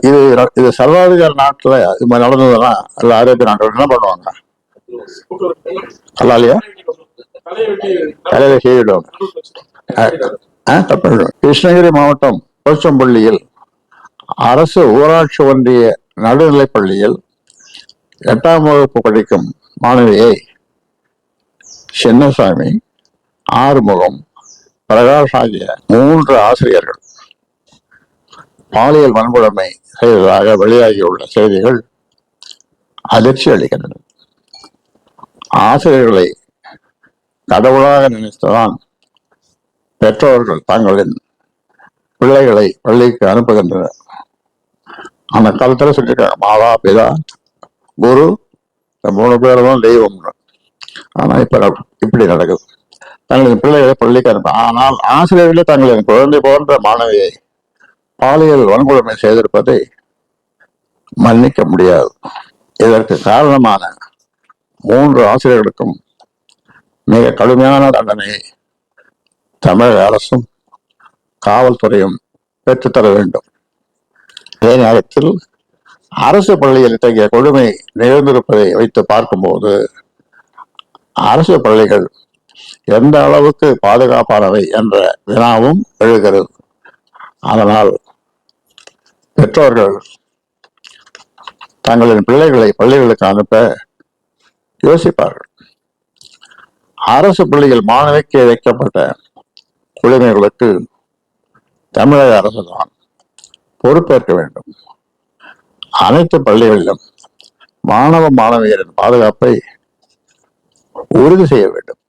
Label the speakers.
Speaker 1: இது இது சர்வாதிகார நாட்டுல இது மாதிரி நடந்ததுன்னா இல்ல அரேபிய நாட்டுல என்ன பண்ணுவாங்க. நல்லா இல்லையா? தலையில செய்யிடுவாங்க கிருஷ்ணகிரி மாவட்டம் போச்சம்பள்ளியில் அரசு ஊராட்சி ஒன்றிய நடுநிலைப் பள்ளியில் எட்டாம் வகுப்பு படிக்கும் மாணவியை சின்னசாமி ஆறுமுகம் பிரகாஷ் ஆகிய மூன்று ஆசிரியர்கள் பாலியல் வன்கொடுமை செய்ததாக வெளியாகியுள்ள செய்திகள் அதிர்ச்சி அளிக்கின்றன. ஆசிரியர்களை கடவுளாக நினைத்துதான் பெற்றோர்கள் தங்களின் பிள்ளைகளை பள்ளிக்கு அனுப்புகின்றனர். அந்த காலத்தில் சொல்லியிருக்காங்க மாதா பிதா குரு இந்த மூணு பேரும் தான் தெய்வம் ஆனால் இப்ப இப்படி நடக்குது. தங்களின் பிள்ளைகளை பள்ளிக்கு அனுப்ப ஆனால் ஆசிரியர்களே தங்களின் குழந்தை போன்ற மாணவியை பாலியல் வன்கொடுமை செய்திருப்பதை மன்னிக்க முடியாது. இதற்கு காரணமான மூன்று ஆசிரியர்களுக்கும் மிக கடுமையான தண்டனை தமிழக அரசும் காவல்துறையும் பெற்றுத்தர வேண்டும். அதே நேரத்தில் அரசு பள்ளியில் இத்தகைய கொடுமை நிகழ்ந்திருப்பதை வைத்து பார்க்கும்போது அரசு பள்ளிகள் எந்த அளவுக்கு பாதுகாப்பானவை என்ற வினாவும் எழுகிறது. அதனால் பெற்றோர்கள் தங்களின் பிள்ளைகளை பள்ளிகளுக்கு அனுப்ப யோசிப்பார்கள். அரசு பள்ளியில் மாணவிக்கு வைக்கப்பட்ட குழந்தைகளுக்கு தமிழக அரசு தான் பொறுப்பேற்க வேண்டும். அனைத்து பள்ளிகளிலும் மாணவ மாணவியரின் பாதுகாப்பை உறுதி செய்ய வேண்டும்.